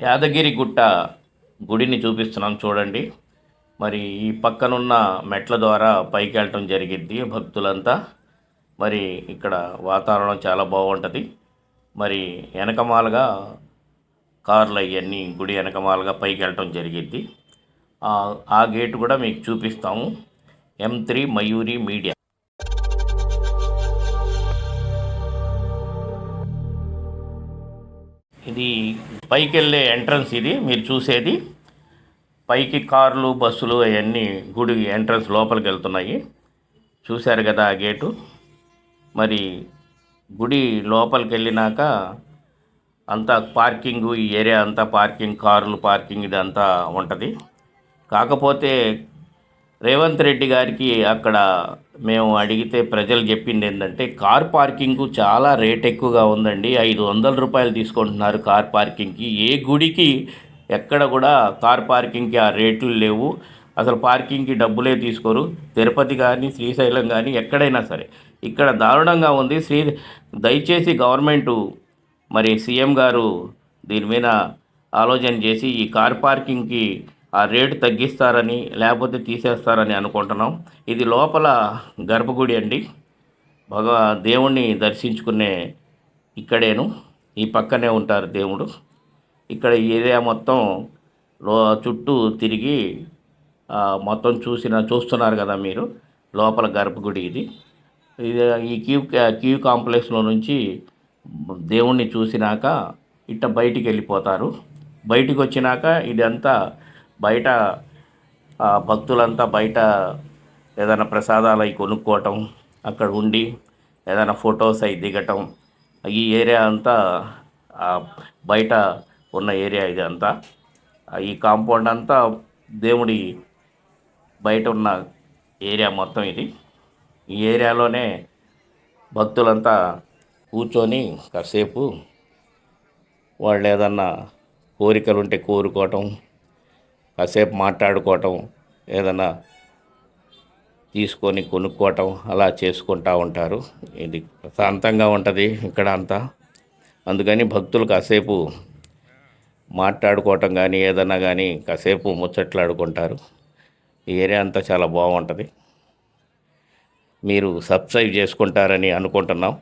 యాదగిరి గుట్ట గుడిని చూపిస్తున్నాం చూడండి. మరి ఈ పక్కనున్న మెట్ల ద్వారా పైకి వెళ్ళటం జరిగిద్ది భక్తులంతా. మరి ఇక్కడ వాతావరణం చాలా బాగుంటుంది. మరి వెనకమాలగా కార్లు అవన్నీ గుడి వెనకమాలుగా పైకి వెళ్ళటం జరిగిద్ది. ఆ- ఆ గేట్ కూడా మీకు చూపిస్తాము. M three Mayuri media. ఇది పైకి వెళ్ళే ఎంట్రన్స్ ఇది మీరు చూసేది. పైకి కార్లు బస్సులు అవన్నీ గుడి ఎంట్రన్స్ లోపలికి వెళ్తున్నాయి చూశారు కదా ఆ గేటు. మరి గుడి లోపలికి వెళ్ళినాక అంతా పార్కింగ్ ఈ ఏరియా అంతా పార్కింగ్ కార్లు పార్కింగ్ ఇదంతా ఉంటుంది. కాకపోతే రేవంత్ రెడ్డి గారికి అక్కడ మేము అడిగితే ప్రజలు చెప్పింది ఏంటంటే కార్ పార్కింగ్కు చాలా రేట్ ఎక్కువగా ఉందండి. ఐదు వందల రూపాయలు తీసుకుంటున్నారు కార్ పార్కింగ్కి. ఏ గుడికి ఎక్కడ కూడా కార్ పార్కింగ్కి ఆ రేట్లు లేవు. అసలు పార్కింగ్కి డబ్బులే తీసుకోరు. తిరుపతి కానీ శ్రీశైలం కానీ ఎక్కడైనా సరే. ఇక్కడ దారుణంగా ఉంది. శ్రీ దయచేసి గవర్నమెంటు మరి సీఎం గారు దీని మీద ఆలోచన చేసి ఈ కార్ పార్కింగ్కి ఆ రేటు తగ్గిస్తారని లేకపోతే తీసేస్తారని అనుకుంటున్నాం. ఇది లోపల గర్భగుడి అండి. భగవ దేవుణ్ణి దర్శించుకునే ఇక్కడేను. ఈ పక్కనే ఉంటారు దేవుడు. ఇక్కడ ఏరియా మొత్తం లో చుట్టూ తిరిగి మొత్తం చూసిన చూస్తున్నారు కదా మీరు. లోపల గర్భగుడి ఇది. ఇది ఈ క్యూ క్యూ కాంప్లెక్స్లో నుంచి దేవుణ్ణి చూసినాక ఇట్ట బయటికి వెళ్ళిపోతారు. బయటికి వచ్చినాక ఇదంతా బయట భక్తులంతా బయట ఏదైనా ప్రసాదాలు అవి కొనుక్కోవటం అక్కడ ఉండి ఏదైనా ఫొటోస్ అవి దిగటం ఈ ఏరియా అంతా బయట ఉన్న ఏరియా ఇది అంతా. ఈ కాంపౌండ్ అంతా దేవుడి బయట ఉన్న ఏరియా మొత్తం ఇది. ఈ ఏరియాలోనే భక్తులంతా కూర్చొని కాసేపు వాళ్ళు ఏదన్నా కోరికలు ఉంటే కోరుకోవటం కాసేపు మాట్లాడుకోవటం ఏదైనా తీసుకొని కొనుక్కోవటం అలా చేసుకుంటూ ఉంటారు. ఇది ప్రశాంతంగా ఉంటుంది ఇక్కడ అంతా. అందుకని భక్తులు కాసేపు మాట్లాడుకోవటం కానీ ఏదైనా కానీ కాసేపు ముచ్చట్లాడుకుంటారు. ఈ ఏరియా అంతా చాలా బాగుంటుంది. మీరు సబ్స్క్రైబ్ చేసుకుంటారని అనుకుంటున్నాం.